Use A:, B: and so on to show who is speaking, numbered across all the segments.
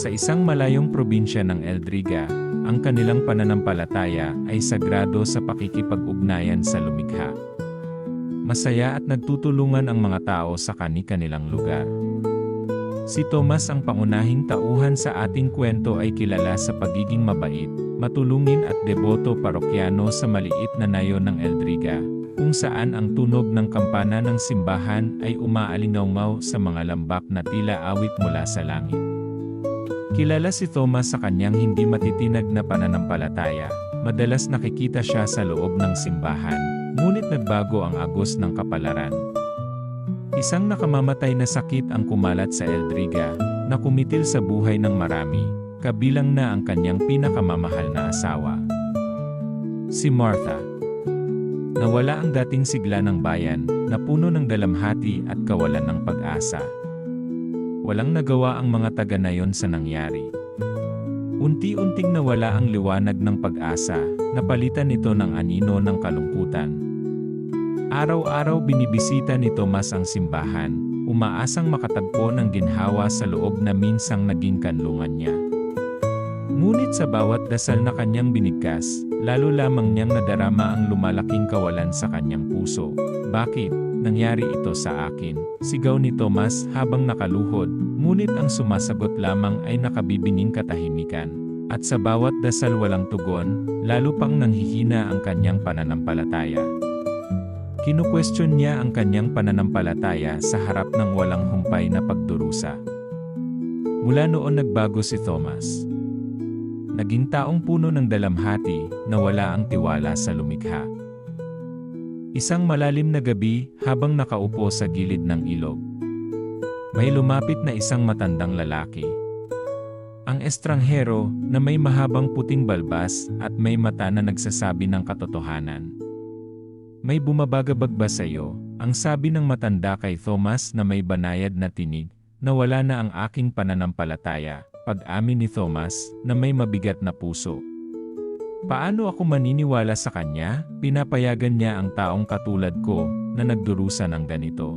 A: Sa isang malayong probinsya ng Eldriga, ang kanilang pananampalataya ay sagrado sa pakikipag-ugnayan sa lumikha. Masaya at nagtutulungan ang mga tao sa kani-kanilang lugar. Si Thomas ang pangunahing tauhan sa ating kwento ay kilala sa pagiging mabait, matulungin at deboto parokyano sa maliit na nayon ng Eldriga, kung saan ang tunog ng kampana ng simbahan ay umaalingaw sa mga lambak na tila awit mula sa langit. Kilala si Thomas sa kanyang hindi matitinag na pananampalataya, madalas nakikita siya sa loob ng simbahan, ngunit nagbago ang agos ng kapalaran. Isang nakamamatay na sakit ang kumalat sa Eldriga, na kumitil sa buhay ng marami, kabilang na ang kanyang pinakamamahal na asawa. Si Martha. Nawala ang dating sigla ng bayan, na puno ng dalamhati at kawalan ng pag-asa. Walang nagawa ang mga taga na yon sa nangyari. Unti-unting nawala ang liwanag ng pag-asa, napalitan ito ng anino ng kalungkutan. Araw-araw binibisita ni Tomas ang simbahan, umaasang makatagpo ng ginhawa sa loob na minsang naging kanlungan niya. Ngunit sa bawat dasal na kanyang binigkas, lalo lamang niyang nadarama ang lumalaking kawalan sa kanyang puso. Bakit? Nangyari ito sa akin, sigaw ni Thomas habang nakaluhod, ngunit ang sumasagot lamang ay nakabibining katahimikan. At sa bawat dasal walang tugon, lalo pang nanghihina ang kanyang pananampalataya. Kinukwestiyon niya ang kanyang pananampalataya sa harap ng walang humpay na pagdurusa. Mula noon nagbago si Thomas. Naging taong puno ng dalamhati na wala ang tiwala sa lumikha. Isang malalim na gabi habang nakaupo sa gilid ng ilog. May lumapit na isang matandang lalaki. Ang estranghero na may mahabang puting balbas at may mata na nagsasabi ng katotohanan. May bumabagabag ba sa iyo? Ang sabi ng matanda kay Thomas na may banayad na tinig, na wala na ang aking pananampalataya, pag-amin ni Thomas, na may mabigat na puso. Paano ako maniniwala sa kanya? Pinapayagan niya ang taong katulad ko, na nagdurusa ng ganito.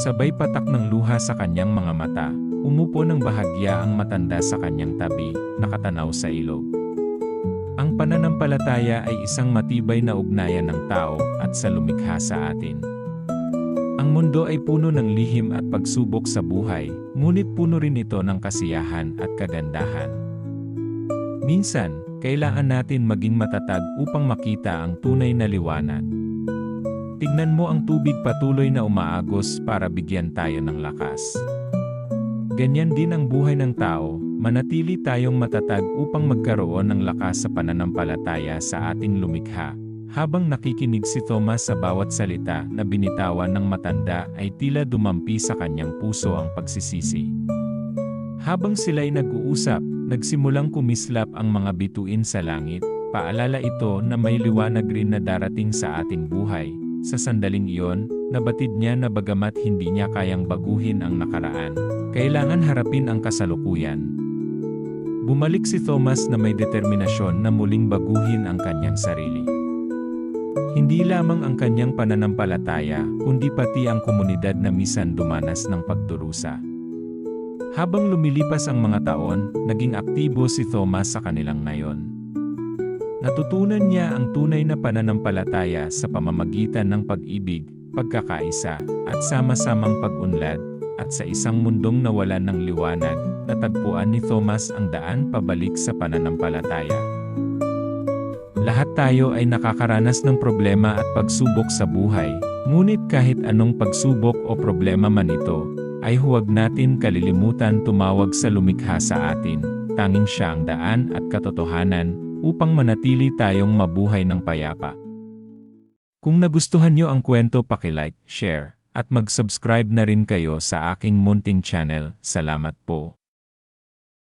A: Sabay patak ng luha sa kanyang mga mata, umupo ng bahagya ang matanda sa kanyang tabi, nakatanaw sa ilog. Ang pananampalataya ay isang matibay na ugnayan ng tao at sa lumikha sa atin. Ang mundo ay puno ng lihim at pagsubok sa buhay, ngunit puno rin ito ng kasiyahan at kagandahan. Minsan, kailangan natin maging matatag upang makita ang tunay na liwanag. Tignan mo ang tubig patuloy na umaagos para bigyan tayo ng lakas. Ganyan din ang buhay ng tao, manatili tayong matatag upang magkaroon ng lakas sa pananampalataya sa ating lumikha. Habang nakikinig si Thomas sa bawat salita na binitawan ng matanda ay tila dumampi sa kanyang puso ang pagsisisi. Habang sila'y nag-uusap, nagsimulang kumislap ang mga bituin sa langit, paalala ito na may liwanag rin na darating sa ating buhay. Sa sandaling iyon, nabatid niya na bagamat hindi niya kayang baguhin ang nakaraan, kailangan harapin ang kasalukuyan. Bumalik si Thomas na may determinasyon na muling baguhin ang kanyang sarili. Hindi lamang ang kanyang pananampalataya, kundi pati ang komunidad na misan dumanas ng pagdurusa. Habang lumilipas ang mga taon, naging aktibo si Thomas sa kanilang nayon. Natutunan niya ang tunay na pananampalataya sa pamamagitan ng pag-ibig, pagkakaisa, at sama-samang pag-unlad, at sa isang mundong nawalan ng liwanag, natagpuan ni Thomas ang daan pabalik sa pananampalataya. Lahat tayo ay nakakaranas ng problema at pagsubok sa buhay, ngunit kahit anong pagsubok o problema man ito, ay huwag natin kalilimutan tumawag sa lumikha sa atin, tanging siya ang daan at katotohanan, upang manatili tayong mabuhay ng payapa. Kung nagustuhan nyo ang kwento pakilike, share, at mag-subscribe na rin kayo sa aking munting channel. Salamat po.